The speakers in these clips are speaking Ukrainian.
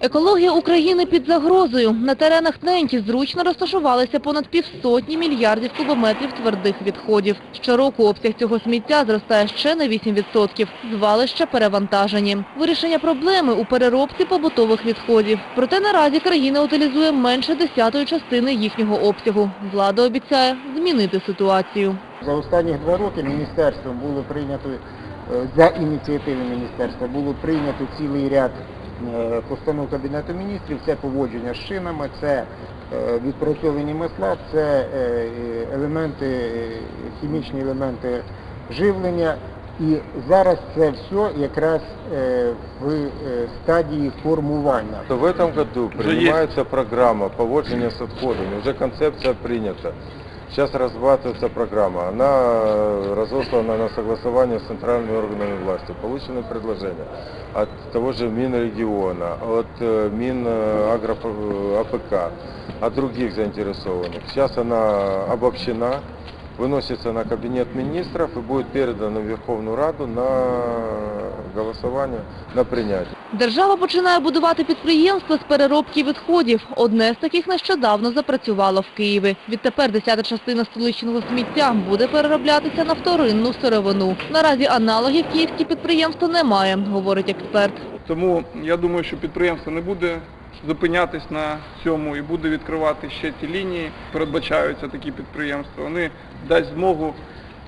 Екологія України під загрозою. На теренах Ненті зручно розташувалися понад півсотні мільярдів кубометрів твердих відходів. Щороку обсяг цього сміття зростає ще на 8%. Звалища перевантажені. Вирішення проблеми у переробці побутових відходів. Проте наразі країна утилізує менше десятої частини їхнього обсягу. Влада обіцяє змінити ситуацію. За останні два роки міністерством було прийнято, е, за ініціативи міністерства, було прийнято цілий ряд постанов Кабінету міністрів. Це поводження з шинами, це е, відпрацьовані масла, це е, елементи, е, хімічні елементи живлення. І зараз це все якраз е, в е, стадії формування. В этом году принимается программа поводжения с отходами, уже концепция принята. Сейчас разрабатывается программа, она э, разослана на согласование с центральными органами власти. Получены предложения от того же Минрегиона, от э, Мин э, Агро э, АПК, от других заинтересованных. Сейчас она обобщена, выносится на кабинет министров и будет передана в Верховную Раду на голосование, на принятие. Держава починає будувати підприємства з переробки відходів. Одне з таких нещодавно запрацювало в Києві. Відтепер десята частина столичного сміття буде перероблятися на вторинну сировину. Наразі аналогів київське підприємство немає, говорить експерт. Тому я думаю, що підприємство не буде зупинятись на цьому і буде відкривати ще ті лінії. Передбачаються такі підприємства. Вони дасть змогу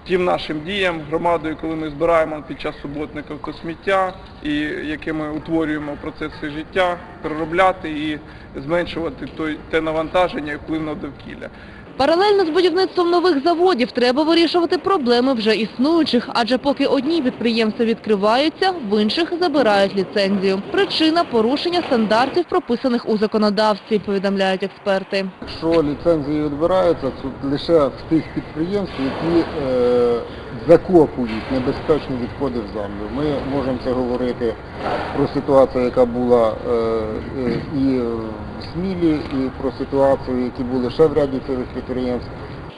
тим нашим діям громадою, коли ми збираємо під час суботників то сміття, і яке ми утворюємо в процесі життя, переробляти і зменшувати той, те навантаження і вплив на довкілля. Паралельно з будівництвом нових заводів треба вирішувати проблеми вже існуючих, адже поки одні підприємства відкриваються, в інших забирають ліцензію. Причина – порушення стандартів, прописаних у законодавстві, повідомляють експерти. Якщо ліцензії відбираються, то лише в тих підприємств, які е, закопують небезпечні відходи в землю. Ми можемо це говорити про ситуацію, яка була е, е, і Смілі, і про ситуацію, які були ще в ряді цих підприємств.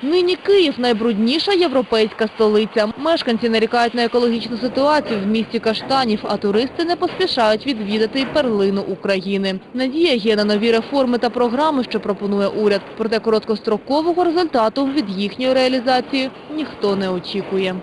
Нині Київ – найбрудніша європейська столиця. Мешканці нарікають на екологічну ситуацію в місті Каштанів, а туристи не поспішають відвідати перлину України. Надія є на нові реформи та програми, що пропонує уряд. Проте короткострокового результату від їхньої реалізації ніхто не очікує.